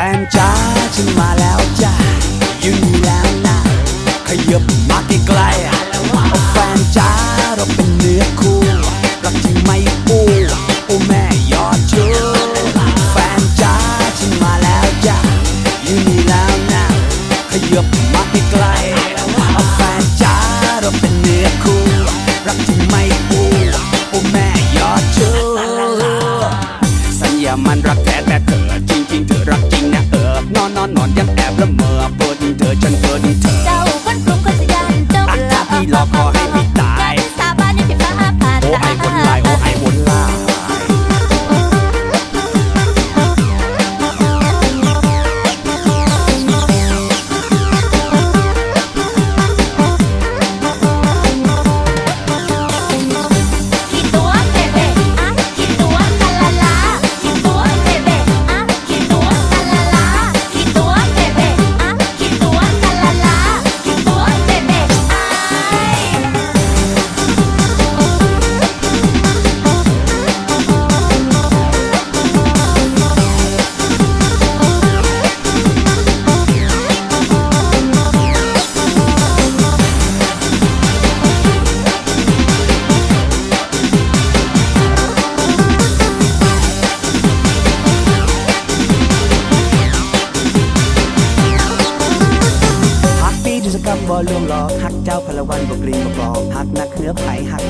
แฟนจ้าฉันมาแล้วจ้าอยู่นี่แล้วนะขยับมาใกล้ๆเอาแฟนจ้าเราเป็น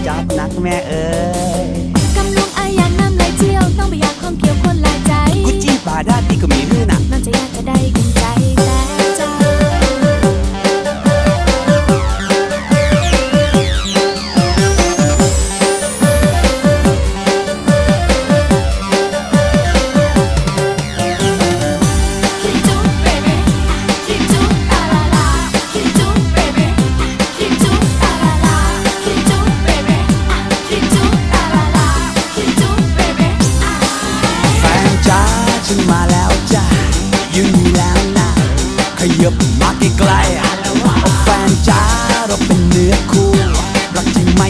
ยอบนักแม่เอ้ย ยับมาใกล้ๆแฟนจ้าเราเป็นเนื้อคู่รักจริงไหม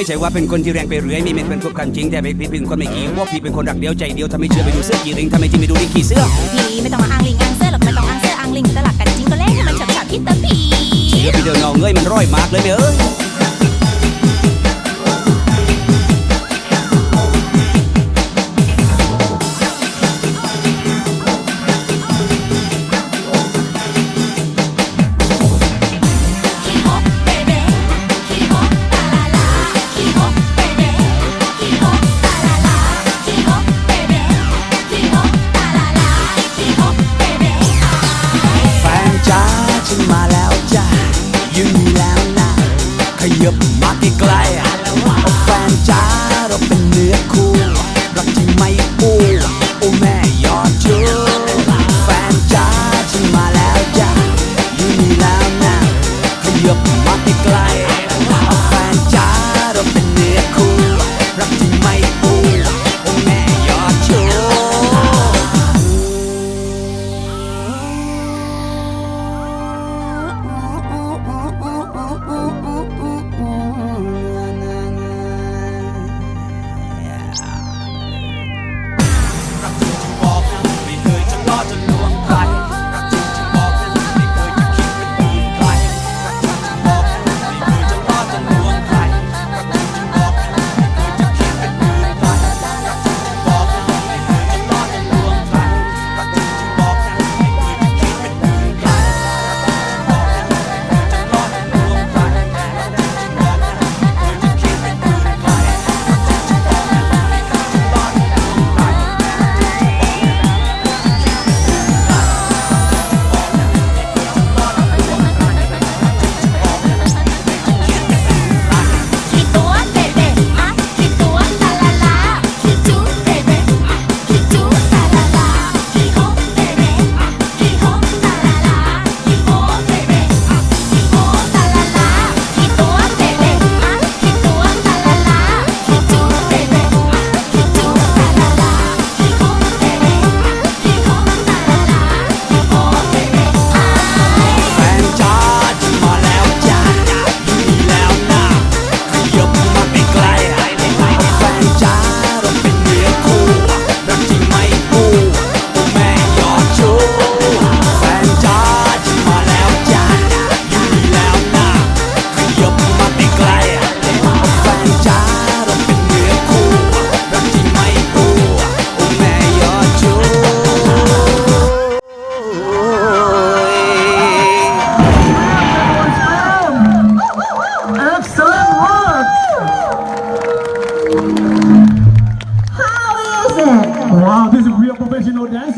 ไม่ใช่ว่าเป็นคนที่แรงไปเรื่อยมีเม็ดเป็นพวกความจริงแต่ไม่พี่เป็นคนไม่ขี้ว่าพี่เป็นคนรักเดียวใจเดียวทำให้เชื่อไปดูเสื้อกี่ริงทำให้จริงไปดูลิขี่เสื้อพี่ไม่ต้องมาอ้างลิงอ้างเสื้อหรอกไม่ต้องอ้างเสื้ออ้างลิงตลักกันจริงก็แล้วมันฉับฉับคิดต่พี่เดี๋อวพี่เดินเอาเงยมันร้อยมากเลยเนอ ยบมาใกล้ Regional Dance.